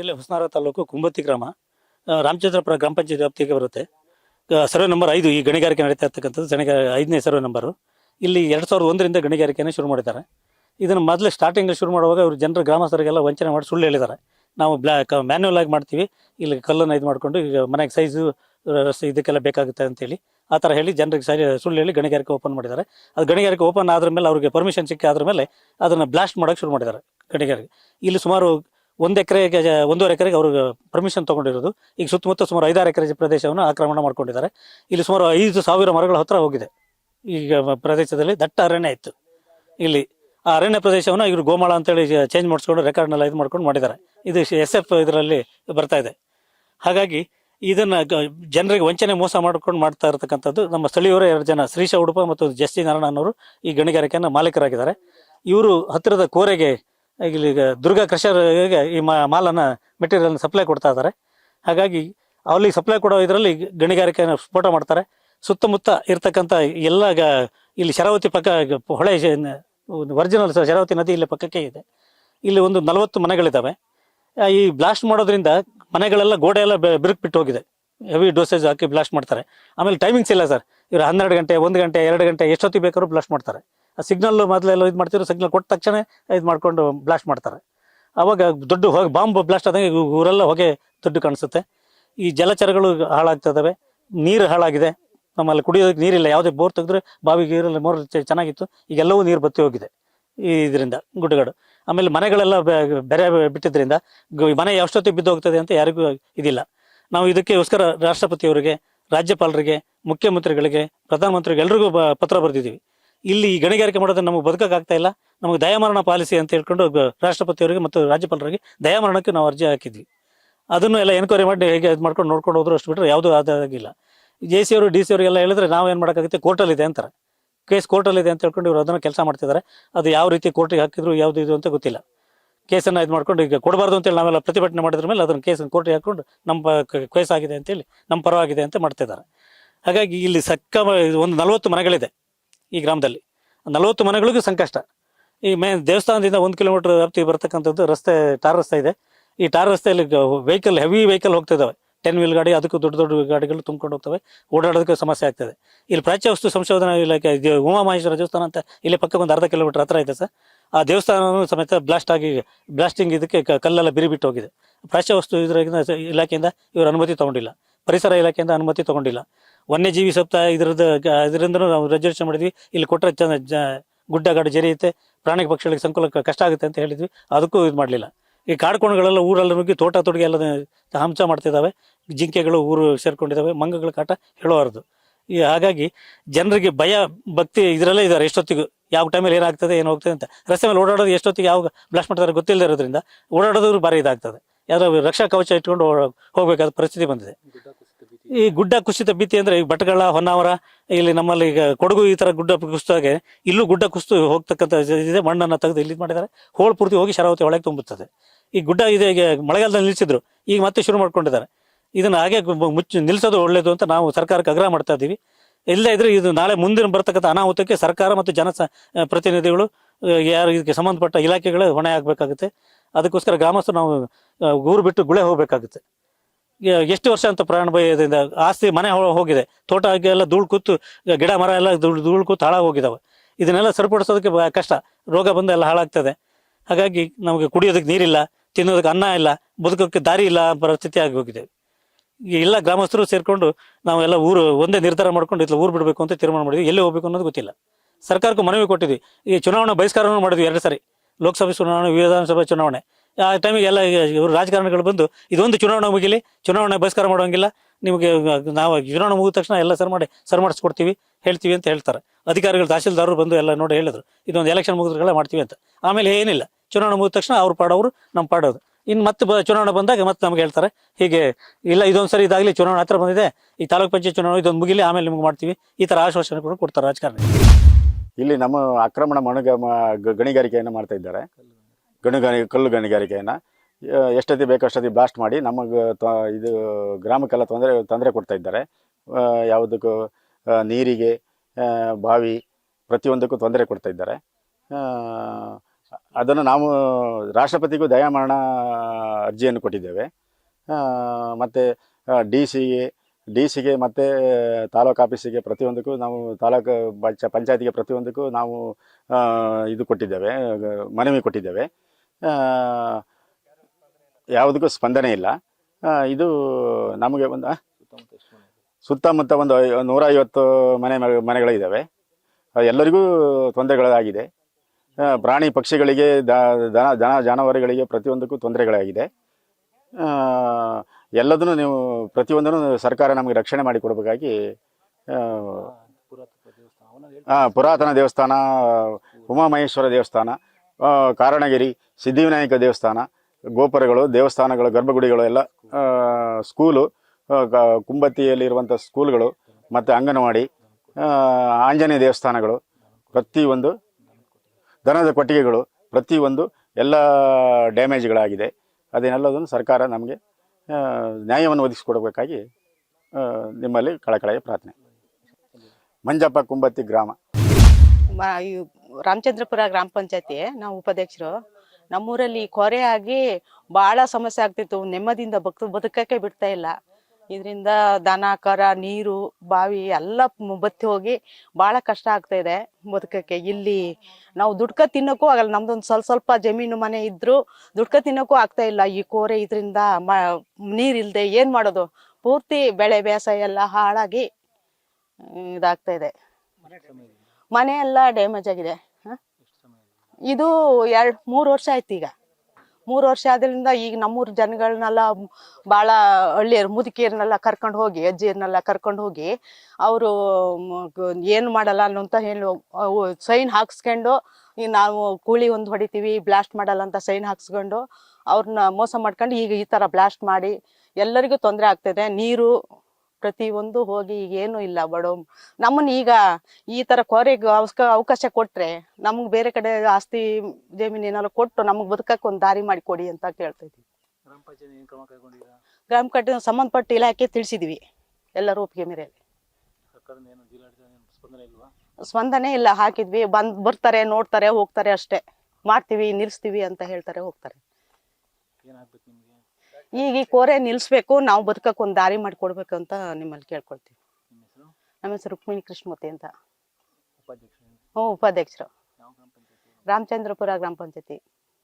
ಜಿಲ್ಲೆ ಹೊಸನಾರ ತಾಲೂಕು ಕುಂಬತಿ ಗ್ರಾಮ. ರಾಮಚಂದ್ರಪುರ ಗ್ರಾಮ ಪಂಚಾಯತ್ ವ್ಯಾಪ್ತಿಗೆ ಬರುತ್ತೆ. ಸರ್ವೆ ನಂಬರ್ ಐದು ಈ ಗಣಿಗಾರಿಕೆ ನಡೀತಾ ಇರ್ತಕ್ಕಂಥದ್ದು ಗಣಿಗ ಐದನೇ ಸರ್ವೆ ನಂಬರು. ಇಲ್ಲಿ ಎರಡು ಸಾವಿರದ ಒಂದರಿಂದ ಗಣಿಗಾರಿಕೆಯನ್ನು ಶುರು ಮಾಡಿದ್ದಾರೆ. ಇದನ್ನು ಮೊದಲು ಸ್ಟಾರ್ಟಿಂಗ್ ಶುರು ಮಾಡುವಾಗ ಅವರು ಜನರ ಗ್ರಾಮಸ್ಥರಿಗೆಲ್ಲ ವಂಚನೆ ಮಾಡಿ ಸುಳ್ಳು ಹೇಳಿದ್ದಾರೆ. ನಾವು ಬ್ಲ್ಯಾಕ್ ಮ್ಯಾನ್ಯುವಲ್ ಆಗಿ ಮಾಡ್ತೀವಿ. ಇಲ್ಲಿ ಕಲ್ಲನ್ನು ಇದು ಮಾಡಿಕೊಂಡು ಈಗ ಮನೆಗೆ ಸೈಜು ಇದಕ್ಕೆಲ್ಲ ಬೇಕಾಗುತ್ತೆ ಅಂತೇಳಿ ಆ ಥರ ಹೇಳಿ ಜನರಿಗೆ ಸರಿ, ಸುಳ್ಳು ಹೇಳಿ ಗಣಿಗಾರಿಕೆ ಓಪನ್ ಮಾಡಿದ್ದಾರೆ. ಅದು ಗಣಿಗಾರಿಕೆ ಓಪನ್ ಆದ್ರ ಮೇಲೆ ಅವರಿಗೆ ಪರ್ಮಿಷನ್ ಸಿಕ್ಕಿ ಆದ್ರ ಮೇಲೆ ಅದನ್ನು ಬ್ಲಾಸ್ಟ್ ಮಾಡೋಕ್ಕೆ ಶುರು ಮಾಡಿದ್ದಾರೆ ಗಣಿಗಾರಿಕೆ. ಇಲ್ಲಿ ಸುಮಾರು ಒಂದು ಎಕರೆಗೆ, ಒಂದೂವರೆ ಎಕರೆಗೆ ಅವರು ಪರ್ಮಿಷನ್ ತಗೊಂಡಿರೋದು. ಈಗ ಸುತ್ತಮುತ್ತ ಸುಮಾರು ಐದಾರು ಎಕರೆ ಪ್ರದೇಶವನ್ನು ಆಕ್ರಮಣ ಮಾಡ್ಕೊಂಡಿದ್ದಾರೆ. ಇಲ್ಲಿ ಸುಮಾರು ಐದು ಸಾವಿರ ಮರಗಳ ಹತ್ರ ಹೋಗಿದೆ. ಈಗ ಪ್ರದೇಶದಲ್ಲಿ ದಟ್ಟ ಅರಣ್ಯ ಇತ್ತು. ಇಲ್ಲಿ ಆ ಅರಣ್ಯ ಪ್ರದೇಶವನ್ನು ಇವರು ಗೋಮಾಳ ಅಂತೇಳಿ ಚೇಂಜ್ ಮಾಡಿಸ್ಕೊಂಡು ರೆಕಾರ್ಡ್ನೆಲ್ಲ ಇದು ಮಾಡ್ಕೊಂಡು ಮಾಡಿದ್ದಾರೆ. ಇದು ಎಸ್ ಎಫ್ ಇದರಲ್ಲಿ ಬರ್ತಾ ಇದೆ. ಹಾಗಾಗಿ ಇದನ್ನ ಜನರಿಗೆ ವಂಚನೆ ಮೋಸ ಮಾಡ್ಕೊಂಡು ಮಾಡ್ತಾ ಇರತಕ್ಕಂಥದ್ದು ನಮ್ಮ ಸ್ಥಳೀಯವರು ಎರಡು ಜನ ಶ್ರೀಶ ಉಡುಪ ಮತ್ತು ಜಸ್ಟಿ ನಾರಾಯಣ ಅನ್ನೋರು ಈ ಗಣಿಗಾರಿಕೆಯನ್ನು ಮಾಲೀಕರಾಗಿದ್ದಾರೆ. ಇವರು ಹತ್ತಿರದ ಕೋರೆಗೆ ಇಲ್ಲಿ ಈಗ ದುರ್ಗಾ ಕ್ರಷರ್ಗೆ ಈ ಮಾಲನ್ನು ಮೆಟೀರಿಯಲ್ ಸಪ್ಲೈ ಕೊಡ್ತಾ ಇದ್ದಾರೆ. ಹಾಗಾಗಿ ಅಲ್ಲಿ ಸಪ್ಲೈ ಕೊಡೋ ಇದರಲ್ಲಿ ಗಣಿಗಾರಿಕೆಯನ್ನು ಸ್ಫೋಟ ಮಾಡ್ತಾರೆ. ಸುತ್ತಮುತ್ತ ಇರ್ತಕ್ಕಂಥ ಎಲ್ಲ ಇಲ್ಲಿ ಶರಾವತಿ ಪಕ್ಕ ಹೊಳೆ ಒರಿಜಿನಲ್ ಶರಾವತಿ ನದಿ ಇಲ್ಲಿ ಪಕ್ಕಕ್ಕೆ ಇದೆ. ಇಲ್ಲಿ ಒಂದು ನಲವತ್ತು ಮನೆಗಳಿದ್ದಾವೆ ಈ ಬ್ಲಾಸ್ಟ್ ಮಾಡೋದ್ರಿಂದ ಮನೆಗಳೆಲ್ಲ ಗೋಡೆ ಎಲ್ಲ ಬಿರುಕು ಬಿಟ್ಟು ಹೋಗಿದೆ. ಹೆವಿ ಡೋಸೇಜ್ ಹಾಕಿ ಬ್ಲಾಸ್ಟ್ ಮಾಡ್ತಾರೆ. ಆಮೇಲೆ ಟೈಮಿಂಗ್ಸ್ ಇಲ್ಲ ಸರ್. ಇವರು ಹನ್ನೆರಡು ಗಂಟೆ, ಒಂದು ಗಂಟೆ, ಎರಡು ಗಂಟೆ ಎಷ್ಟೊತ್ತಿಗೆ ಬೇಕಾದ್ರೂ ಬ್ಲಾಸ್ಟ್ ಮಾಡ್ತಾರೆ. ಸಿಗ್ನಲ್ ಮೊದಲೆಲ್ಲ ಇದು ಮಾಡ್ತಿರೋ ಸಿಗ್ನಲ್ ಕೊಟ್ಟ ತಕ್ಷಣ ಇದು ಮಾಡ್ಕೊಂಡು ಬ್ಲಾಸ್ಟ್ ಮಾಡ್ತಾರೆ. ಅವಾಗ ದೊಡ್ಡ ಹೊಗೆ ಬಾಂಬ್ ಬ್ಲಾಸ್ಟ್ ಆದಂಗೆ ಊರೆಲ್ಲ ಹೊಗೆ ದೊಡ್ಡ ಕಾಣಿಸುತ್ತೆ. ಈ ಜಲಚರಗಳು ಹಾಳಾಗ್ತದವೆ ನೀರು ಹಾಳಾಗಿದೆ. ನಮ್ಮಲ್ಲಿ ಕುಡಿಯೋದಕ್ಕೆ ನೀರಿಲ್ಲ, ಯಾವುದೇ ಬೋರ್ ತೆಗೆದ್ರೆ ಬಾವಿಗೆ ಗೀರೆಲ್ಲ ಮೋರ್ ಚೆನ್ನಾಗಿತ್ತು, ಈಗೆಲ್ಲವೂ ನೀರು ಬತ್ತಿ ಹೋಗಿದೆ ಈ ಇದರಿಂದ ಗುಡ್ಡಗಾಡು. ಆಮೇಲೆ ಮನೆಗಳೆಲ್ಲ ಬೆರೆ ಬಿಟ್ಟಿದ್ದರಿಂದ ಮನೆ ಎಷ್ಟೊತ್ತಿಗೆ ಬಿದ್ದು ಹೋಗ್ತದೆ ಅಂತ ಯಾರಿಗೂ ಇದಿಲ್ಲ. ನಾವು ಇದಕ್ಕೋಸ್ಕರ ರಾಷ್ಟ್ರಪತಿಯವರಿಗೆ, ರಾಜ್ಯಪಾಲರಿಗೆ, ಮುಖ್ಯಮಂತ್ರಿಗಳಿಗೆ ಪ್ರಧಾನಮಂತ್ರಿಗಳೆಲ್ಲರಿಗೂ ಪತ್ರ ಬರೆದಿದ್ದೀವಿ. ಇಲ್ಲಿ ಗಣಿಗಾರಿಕೆ ಮಾಡೋದನ್ನ ನಮಗೆ ಬದುಕಕ್ಕಾಗ್ತಾ ಇಲ್ಲ. ನಮಗೆ ದಯಾಮರಣ ಪಾಲಿಸಿ ಅಂತ ಹೇಳ್ಕೊಂಡು ರಾಷ್ಟ್ರಪತಿಯವರಿಗೆ ಮತ್ತು ರಾಜ್ಯಪಾಲರಿಗೆ ದಯಾಮರಣಕ್ಕೆ ನಾವು ಅರ್ಜಿ ಹಾಕಿದ್ವಿ. ಅದನ್ನು ಎಲ್ಲ ಎನ್ಕ್ವೈರಿ ಮಾಡಿ ಹೇಗೆ ಇದು ಮಾಡ್ಕೊಂಡು ನೋಡ್ಕೊಂಡು ಹೋದ್ರು ಅಷ್ಟು ಬಿಟ್ಟರೆ ಯಾವುದೂ ಆದಾಗಿಲ್ಲ ಜೆ ಸಿ ಅವರು ಡಿ ಸಿ ಅವರಿಗೆಲ್ಲ ಹೇಳಿದ್ರೆ ನಾವು ಏನು ಮಾಡೋಕ್ಕಾಗುತ್ತೆ? ಕೋರ್ಟಲ್ಲಿ ಇದೆ ಅಂತಾರೆ. ಕೇಸ್ ಕೋರ್ಟಲ್ಲಿದೆ ಅಂತ ಹೇಳ್ಕೊಂಡು ಇವರು ಅದನ್ನು ಕೆಲಸ ಮಾಡ್ತಿದ್ದಾರೆ. ಅದು ಯಾವ ರೀತಿ ಕೋರ್ಟಿಗೆ ಹಾಕಿದ್ರು, ಯಾವುದು ಇದು ಅಂತ ಗೊತ್ತಿಲ್ಲ. ಕೇಸನ್ನು ಇದು ಮಾಡ್ಕೊಂಡು ಈಗ ಕೊಡಬಾರ್ದು ಅಂತೇಳಿ ನಾವೆಲ್ಲ ಪ್ರತಿಭಟನೆ ಮಾಡಿದ್ರ ಮೇಲೆ ಅದನ್ನು ಕೇಸನ್ನು ಕೋರ್ಟಿಗೆ ಹಾಕೊಂಡು ನಮ್ಮ ಕೇಸ್ ಆಗಿದೆ ಅಂತೇಳಿ ನಮ್ಮ ಪರವಾಗಿದೆ ಅಂತ ಮಾಡ್ತಿದ್ದಾರೆ. ಹಾಗಾಗಿ ಇಲ್ಲಿ ಸಕ್ಕ ಒಂದು ನಲವತ್ತು ಮನೆಗಳಿದೆ. ಈ ಗ್ರಾಮದಲ್ಲಿ. ನಲವತ್ತು ಮನೆಗಳಿಗೂ ಸಂಕಷ್ಟ. ಈ ಮೇ ದೇವಸ್ಥಾನದಿಂದ ಒಂದು ಕಿಲೋಮೀಟರ್ ವ್ಯಾಪ್ತಿ ಬರ್ತಕ್ಕಂಥದ್ದು ರಸ್ತೆ, ಟಾರ್ ರಸ್ತೆ ಇದೆ. ಈ ಟಾರ್ ರಸ್ತೆಯಲ್ಲಿ ವೆಹಿಕಲ್, ಹೆವಿ ವೆಹಿಕಲ್ ಹೋಗ್ತಿದ್ದಾವೆ. ಟೆನ್ ವೀಲ್ ಗಾಡಿ, ಅದಕ್ಕೂ ದೊಡ್ಡ ದೊಡ್ಡ ಗಾಡಿಗಳು ತುಂಬಿಕೊಂಡು ಹೋಗ್ತವೆ. ಓಡಾಡೋದಕ್ಕೆ ಸಮಸ್ಯೆ ಆಗ್ತದೆ. ಇಲ್ಲಿ ಪ್ರಾಚ್ಯ ವಸ್ತು ಸಂಶೋಧನಾ ಇಲಾಖೆ ಉಮಾ ಮಹೇಶ್ವರ ದೇವಸ್ಥಾನ ಅಂತ ಇಲ್ಲಿ ಪಕ್ಕ ಒಂದು ಅರ್ಧ ಕಿಲೋಮೀಟರ್ ಹತ್ರ ಇದೆ ಸರ್. ಆ ದೇವಸ್ಥಾನವೂ ಸಮೇತ ಬ್ಲಾಸ್ಟ್ ಆಗಿ, ಬ್ಲಾಸ್ಟಿಂಗ್ ಇದಕ್ಕೆ ಕಲ್ಲೆಲ್ಲ ಬಿರಿಬಿಟ್ಟು ಹೋಗಿದೆ. ಪ್ರಾಚ್ಯ ವಸ್ತು ಇದರಿಂದ ಇಲಾಖೆಯಿಂದ ಇವರು ಅನುಮತಿ ತಗೊಂಡಿಲ್ಲ. ಪರಿಸರ ಇಲಾಖೆಯಿಂದ ಅನುಮತಿ ತಗೊಂಡಿಲ್ಲ. ವನ್ಯಜೀವಿ ಸಪ್ತಾಹ ಇದ್ರದ್ದು ಇದರಿಂದ ನಾವು ರೆಸರ್ವೇಷನ್ ಮಾಡಿದ್ವಿ. ಇಲ್ಲಿ ಕೊಟ್ಟರೆ ಚಂದ ಗುಡ್ಡಗಾಡು ಜರಿಯುತ್ತೆ. ಪ್ರಾಣಿ ಪಕ್ಷಿಗಳಿಗೆ ಸಂಕುಲ ಕಷ್ಟ ಆಗುತ್ತೆ ಅಂತ ಹೇಳಿದ್ವಿ. ಅದಕ್ಕೂ ಇದು ಮಾಡಲಿಲ್ಲ. ಈ ಕಾಡ್ಕೋಣಗಳೆಲ್ಲ ಊರಲ್ಲಿ ನುಗ್ಗಿ ತೋಟ ತೊಡಗಿ ಎಲ್ಲ ಹಂಸ ಮಾಡ್ತಿದ್ದಾವೆ ಜಿಂಕೆಗಳು ಊರು ಸೇರ್ಕೊಂಡಿದ್ದಾವೆ ಮಂಗಗಳ ಕಾಟ ಹೇಳೋರ್ದು ಈ ಹಾಗಾಗಿ ಜನರಿಗೆ ಭಯ, ಭಕ್ತಿ ಇದರಲ್ಲೇ ಇದ್ದಾರೆ ಎಷ್ಟೊತ್ತಿಗೂ. ಯಾವ ಟೈಮಲ್ಲಿ ಏನಾಗ್ತದೆ, ಏನು ಹೋಗ್ತದೆ ಅಂತ. ರಸ್ತೆ ಮೇಲೆ ಓಡಾಡೋದು ಎಷ್ಟೊತ್ತಿಗೆ ಯಾವಾಗ ಬ್ಲಾಸ್ಟ್ ಮಾಡ್ತಾರೆ ಗೊತ್ತಿಲ್ಲದೆ ಇರೋದ್ರಿಂದ ಓಡಾಡೋದವ್ರು ಭಾರಿ ಇದಾಗ್ತದೆ. ಯಾರೋ ರಕ್ಷಾ ಕವಚ ಇಟ್ಕೊಂಡು ಹೋಗ್ಬೇಕಾದ ಪರಿಸ್ಥಿತಿ ಬಂದಿದೆ. ಈ ಗುಡ್ಡ ಕುಸಿತ ಭೀತಿ ಅಂದ್ರೆ ಈಗ ಭಟ್ಗಳ ಹೊನ್ನಾವರ, ಇಲ್ಲಿ ನಮ್ಮಲ್ಲಿ ಈಗ ಕೊಡಗು ಈ ತರ ಗುಡ್ಡ ಕುಸಿದಾಗೆ ಇಲ್ಲೂ ಗುಡ್ಡ ಕುಸಿತು ಹೋಗ್ತಕ್ಕಂಥ ಇದೆ, ಮಣ್ಣನ್ನ ತೆಗೆದು ಇಲ್ಲಿ ಮಾಡಿದ್ದಾರೆ. ಹೋಳ್ ಪೂರ್ತಿ ಹೋಗಿ ಶರಾವತಿ ಒಳಗೆ ತುಂಬುತ್ತದೆ. ಈ ಗುಡ್ಡ ಇದೆ, ಈಗ ಮಳೆಗಾಲದಲ್ಲಿ ನಿಲ್ಸಿದ್ರು, ಈಗ ಮತ್ತೆ ಶುರು ಮಾಡ್ಕೊಂಡಿದ್ದಾರೆ. ಇದನ್ನ ಹಾಗೆ ಮುಚ್ಚಿ ನಿಲ್ಸೋದು ಒಳ್ಳೇದು ಅಂತ ನಾವು ಸರ್ಕಾರಕ್ಕೆ ಆಗ್ರಹ ಮಾಡ್ತಾ ಇದ್ದೀವಿ. ಇಲ್ಲದೇ ಇದ್ರೆ ಇದು ನಾಳೆ ಮುಂದಿನ ಬರ್ತಕ್ಕಂಥ ಅನಾಹುತಕ್ಕೆ ಸರ್ಕಾರ ಮತ್ತು ಜನ ಪ್ರತಿನಿಧಿಗಳು ಯಾರು ಇದಕ್ಕೆ ಸಂಬಂಧಪಟ್ಟ ಇಲಾಖೆಗಳು ಹೊಣೆ ಆಗಬೇಕಾಗುತ್ತೆ. ಅದಕ್ಕೋಸ್ಕರ ಗ್ರಾಮಸ್ಥರು ನಾವು ಊರು ಬಿಟ್ಟು ಗುಳೆ ಹೋಗಬೇಕಾಗುತ್ತೆ. ಎಷ್ಟು ವರ್ಷ ಅಂತ ಪ್ರಾಣ ಭಯದಿಂದ ಆಸ್ತಿ ಮನೆ ಹೋಗಿದೆ. ತೋಟ ಎಲ್ಲ ಧೂಳು ಕೂತು, ಗಿಡ ಮರ ಎಲ್ಲ ಧೂಳು ಧೂಳು ಕೂತು ಹಾಳಾಗಿ ಹೋಗಿದಾವೆ ಇದನ್ನೆಲ್ಲ ಸರಿಪಡಿಸೋದಕ್ಕೆ ಕಷ್ಟ. ರೋಗ ಬಂದು ಎಲ್ಲ ಹಾಳಾಗ್ತದೆ. ಹಾಗಾಗಿ ನಮಗೆ ಕುಡಿಯೋದಕ್ಕೆ ನೀರಿಲ್ಲ, ತಿನ್ನೋದಕ್ಕೆ ಅನ್ನ ಇಲ್ಲ, ಬದುಕೋಕ್ಕೆ ದಾರಿ ಇಲ್ಲ ಪರಿಸ್ಥಿತಿ ಆಗಿ ಹೋಗಿದೆ. ಎಲ್ಲ ಗ್ರಾಮಸ್ಥರು ಸೇರಿಕೊಂಡು ನಾವೆಲ್ಲ ಊರು ಒಂದೇ ನಿರ್ಧಾರ ಮಾಡ್ಕೊಂಡು ಇತ್ಲ ಊರು ಬಿಡಬೇಕು ಅಂತ ತೀರ್ಮಾನ ಮಾಡಿದ್ವಿ. ಎಲ್ಲಿ ಹೋಗ್ಬೇಕು ಅನ್ನೋದು ಗೊತ್ತಿಲ್ಲ. ಸರ್ಕಾರಕ್ಕೂ ಮನವಿ ಕೊಟ್ಟಿದ್ವಿ. ಈ ಚುನಾವಣೆ ಬಹಿಷ್ಕಾರವನ್ನು ಮಾಡಿದ್ವಿ ಎರಡು ಸಾರಿ. ಲೋಕಸಭೆ ಚುನಾವಣೆ, ವಿಧಾನಸಭೆ ಚುನಾವಣೆ. ಆ ಟೈಮಿಗೆ ಎಲ್ಲ ಇವರು ರಾಜಕಾರಣಿಗಳು ಬಂದು ಇದೊಂದು ಚುನಾವಣೆ ಮುಗಿಲಿ, ಚುನಾವಣೆ ಬಹಿಷ್ಕಾರ ಮಾಡೋಂಗಿಲ್ಲ ನಿಮಗೆ ನಾವು ಚುನಾವಣೆ ಮುಗಿದ ತಕ್ಷಣ ಎಲ್ಲ ಸರ್ ಮಾಡಿ, ಸರ್ ಮಾಡಿಸ್ಕೊಡ್ತೀವಿ, ಹೇಳ್ತೀವಿ ಅಂತ ಹೇಳ್ತಾರೆ. ಅಧಿಕಾರಿಗಳು, ತಹಶೀಲ್ದಾರರು ಬಂದು ಎಲ್ಲ ನೋಡಿ ಹೇಳಿದ್ರು, ಇದೊಂದು ಎಲೆಕ್ಷನ್ ಮುಗಿದ್ರೆಲ್ಲ ಮಾಡ್ತೀವಿ ಅಂತ. ಆಮೇಲೆ ಏನಿಲ್ಲ, ಚುನಾವಣೆ ಮುಗಿದ ತಕ್ಷಣ ಅವ್ರು ಪಾಡೋರು ನಮ್ಮ ಪಾಡೋದು. ಇನ್ನು ಮತ್ತೆ ಚುನಾವಣೆ ಬಂದಾಗ ಮತ್ತೆ ನಮ್ಗೆ ಹೇಳ್ತಾರೆ, ಹೀಗೆ ಇಲ್ಲ ಇದೊಂದು ಸರಿ ಇದಾಗಲಿ, ಚುನಾವಣೆ ಹತ್ರ ಬಂದಿದೆ, ಈ ತಾಲೂಕು ಪಂಚಾಯತ್ ಚುನಾವಣೆ ಇದೊಂದು ಮುಗಿಲಿ, ಆಮೇಲೆ ನಿಮ್ಗೆ ಮಾಡ್ತೀವಿ, ಈ ಥರ ಆಶ್ವಾಸನೆ ಕೂಡ ಕೊಡ್ತಾರೆ ರಾಜಕಾರಣಿ. ಇಲ್ಲಿ ನಮ್ಮ ಆಕ್ರಮಣ ಮಣಗ ಗಣಿಗಾರಿಕೆಯನ್ನು ಮಾಡ್ತಾ ಇದ್ದಾರೆ. ಗಣಿ ಗಣಿ ಕಲ್ಲು ಗಣಿಗಾರಿಕೆಯನ್ನು ಎಷ್ಟೊತ್ತಿ ಬೇಕು ಅಷ್ಟೊತ್ತಿ ಬ್ಲಾಸ್ಟ್ ಮಾಡಿ ನಮಗೆ ಇದು ಗ್ರಾಮಕ್ಕೆಲ್ಲ ತೊಂದರೆ ತೊಂದರೆ ಕೊಡ್ತಾ ಇದ್ದಾರೆ. ಯಾವುದಕ್ಕೂ ನೀರಿಗೆ ಬಾವಿ ಪ್ರತಿಯೊಂದಕ್ಕೂ ತೊಂದರೆ ಕೊಡ್ತಾ ಇದ್ದಾರೆ. ಅದನ್ನು ನಾವು ರಾಷ್ಟ್ರಪತಿಗೂ ದಯಾಮರಣ ಅರ್ಜಿಯನ್ನು ಕೊಟ್ಟಿದ್ದೇವೆ. ಮತ್ತು ಡಿ ಸಿಗೆ ಡಿ ಸಿಗೆ ಮತ್ತು, ತಾಲೂಕು ಆಫೀಸಿಗೆ ಪ್ರತಿಯೊಂದಕ್ಕೂ ನಾವು ತಾಲೂಕು ಪಂಚ ಪಂಚಾಯತಿಗೆ ಪ್ರತಿಯೊಂದಕ್ಕೂ ನಾವು ಇದು ಕೊಟ್ಟಿದ್ದೇವೆ, ಮನವಿ ಕೊಟ್ಟಿದ್ದೇವೆ. ಯಾವುದಕ್ಕೂ ಸ್ಪಂದನೆ ಇಲ್ಲ. ಇದು ನಮಗೆ ಒಂದು ಸುತ್ತಮುತ್ತ ಒಂದು ಐ- ನೂರ ಐವತ್ತು ಮನೆ ಮನೆಗಳಿದ್ದಾವೆ. ಎಲ್ಲರಿಗೂ ತೊಂದರೆಗಳಾಗಿದೆ. ಪ್ರಾಣಿ ಪಕ್ಷಿಗಳಿಗೆ ದನ ದನ ಜಾನುವಾರುಗಳಿಗೆ ಪ್ರತಿಯೊಂದಕ್ಕೂ ತೊಂದರೆಗಳಾಗಿದೆ. ಎಲ್ಲದನ್ನು ನೀವು ಪ್ರತಿಯೊಂದನ್ನು ಸರ್ಕಾರ ನಮಗೆ ರಕ್ಷಣೆ ಮಾಡಿ ಕೊಡಬೇಕಾಗಿ ಆ, ಆ, ಪುರಾತನ ದೇವಸ್ಥಾನ ಉಮಾಮಹೇಶ್ವರ ದೇವಸ್ಥಾನ ಕಾರಣಗಿರಿ, ಸಿದ್ಧಿವಿನಾಯಕ ದೇವಸ್ಥಾನ, ಗೋಪುರಗಳು, ದೇವಸ್ಥಾನಗಳು, ಗರ್ಭಗುಡಿಗಳು ಎಲ್ಲ ಸ್ಕೂಲು ಕುಂಬತ್ತಿಯಲ್ಲಿರುವಂಥ ಸ್ಕೂಲ್ಗಳು ಮತ್ತು ಅಂಗನವಾಡಿ ಆಂಜನೇಯ ದೇವಸ್ಥಾನಗಳು, ಪ್ರತಿಯೊಂದು ದನದ ಕೊಟ್ಟಿಗೆಗಳು, ಪ್ರತಿಯೊಂದು ಎಲ್ಲ ಡ್ಯಾಮೇಜ್ಗಳಾಗಿದೆ. ಅದನ್ನೆಲ್ಲದನ್ನು ಸರ್ಕಾರ ನಮಗೆ ನ್ಯಾಯವನ್ನು ಒದಗಿಸಿಕೊಡಬೇಕಾಗಿ ನಿಮ್ಮಲ್ಲಿ ಕಳಕಳೆಯ ಪ್ರಾರ್ಥನೆ. ಮಂಜಪ್ಪ ಕುಂಬತ್ತಿ ಗ್ರಾಮ. ಈ ರಾಮಚಂದ್ರಪುರ ಗ್ರಾಮ ಪಂಚಾಯತಿ ನಾವು ಉಪಾಧ್ಯಕ್ಷರು. ನಮ್ಮೂರಲ್ಲಿ ಕೊರೆ ಆಗಿ ಬಹಳ ಸಮಸ್ಯೆ ಆಗ್ತಿತ್ತು. ನೆಮ್ಮದಿಯಿಂದ ಬಕ್, ಬದುಕಕ್ಕೆ ಬಿಡ್ತಾ ಇಲ್ಲ. ಇದರಿಂದ ದನ, ಕರ, ನೀರು, ಬಾವಿ ಎಲ್ಲ ಬತ್ತಿ ಹೋಗಿ ಬಹಳ ಕಷ್ಟ ಆಗ್ತಾ ಇದೆ ಬದುಕಕ್ಕೆ. ಇಲ್ಲಿ ನಾವು ದುಡ್ಕ ತಿನ್ನೋಕ್ಕೂ ಆಗಲ್ಲ. ನಮ್ದೊಂದು ಸ್ವಲ್ಪ ಸ್ವಲ್ಪ ಜಮೀನು ಮನೆ ಇದ್ರು ದುಡ್ಕ ತಿನ್ನೋಕ್ಕೂ ಆಗ್ತಾ ಇಲ್ಲ. ಈ ಕೋರೆ ಇದರಿಂದ ಮ ನೀರಿಲ್ದೆ ಏನ್ ಮಾಡೋದು? ಪೂರ್ತಿ ಬೆಳೆ, ಬೇಸಾಯ ಎಲ್ಲ ಹಾಳಾಗಿ ಇದಾಗ್ತಾ ಇದೆ. ಮನೆ ಎಲ್ಲ ಡ್ಯಾಮೇಜ್ ಆಗಿದೆ. ಇದು ಎರಡ್, ಮೂರು ವರ್ಷ ಆಯ್ತು ಈಗ. ಮೂರು ವರ್ಷ ಆದ್ರಿಂದ ಈಗ ನಮ್ಮೂರ್ ಜನಗಳನ್ನೆಲ್ಲ ಭಾಳ ಹಳ್ಳಿಯರು ಮುದುಕಿಯರನ್ನೆಲ್ಲ ಕರ್ಕೊಂಡು ಹೋಗಿ, ಅಜ್ಜಿಯರ್ನೆಲ್ಲ ಕರ್ಕೊಂಡು ಹೋಗಿ ಅವರು ಏನು ಮಾಡಲ್ಲ ಅನ್ನೋಂತ ಹೇಳಿ ಸೈನ್ ಹಾಕ್ಸ್ಕೊಂಡು ನಾವು ಕೂಲಿ ಒಂದು ಹೊಡಿತೀವಿ, ಬ್ಲಾಸ್ಟ್ ಮಾಡಲ್ಲ ಅಂತ ಸೈನ್ ಹಾಕ್ಸ್ಕೊಂಡು ಅವ್ರನ್ನ ಮೋಸ ಮಾಡ್ಕೊಂಡು ಈಗ ಈ ಥರ ಬ್ಲಾಸ್ಟ್ ಮಾಡಿ ಎಲ್ಲರಿಗೂ ತೊಂದರೆ ಆಗ್ತಿದೆ. ನೀರು ಪ್ರತಿಯೊಂದು ಹೋಗಿ ಈಗ ಏನು ಇಲ್ಲ ಬಡೋ ನಮ್ಮನ್ನ ಈಗ ಈ ತರ ಕೊರೆಗೆ ಅವಕಾಶ ಕೊಟ್ರೆ ನಮ್ಗೆ ಬೇರೆ ಕಡೆ ಆಸ್ತಿ ಜಮೀನು ಏನಾದ್ರು ಕೊಟ್ಟು ನಮಗೆ ಬದುಕಕ್ಕೆ ಒಂದು ದಾರಿ ಮಾಡಿ ಕೊಡಿ ಅಂತ ಕೇಳ್ತಾ ಇದ್ವಿ. ಗ್ರಾಮ ಕಟ್ಟ ಸಂಬಂಧಪಟ್ಟ ಇಲಾಖೆ ತಿಳಿಸಿದ್ವಿ ಎಲ್ಲರೂ ಒಪ್ಪಿಗೆ ಮೇರೆಯಲ್ಲಿ. ಸ್ಪಂದನೆ ಇಲ್ಲ ಹಾಕಿದ್ವಿ ಬಂದ್ ಬರ್ತಾರೆ ನೋಡ್ತಾರೆ ಹೋಗ್ತಾರೆ ಅಷ್ಟೇ. ಮಾಡ್ತೀವಿ ನಿಲ್ಸ್ತೀವಿ ಅಂತ ಹೇಳ್ತಾರೆ ಹೋಗ್ತಾರೆ. ಏನಾಗ್ಬೇಕು ನಿಮಗೆ? ಈಗ ಈ ಕೋರೆ ನಿಲ್ಸ್ಬೇಕು ನಾವು ಬದುಕಕ್ಕೆ ಒಂದು ದಾರಿ ಮಾಡಿಕೊಡ್ಬೇಕು ಅಂತ ನಿಮ್ಮಲ್ಲಿ ಕೇಳ್ಕೊಳ್ತೀವಿ. ನಿಮ್ಮ ಹೆಸರು? ರುಕ್ಮಿಣಿ ಕೃಷ್ಣಮೂರ್ತಿ ಅಂತ. ಹ್ಞೂ ಉಪಾಧ್ಯಕ್ಷರು. ರಾಮಚಂದ್ರಪುರ ಗ್ರಾಮ ಪಂಚಾಯತಿ.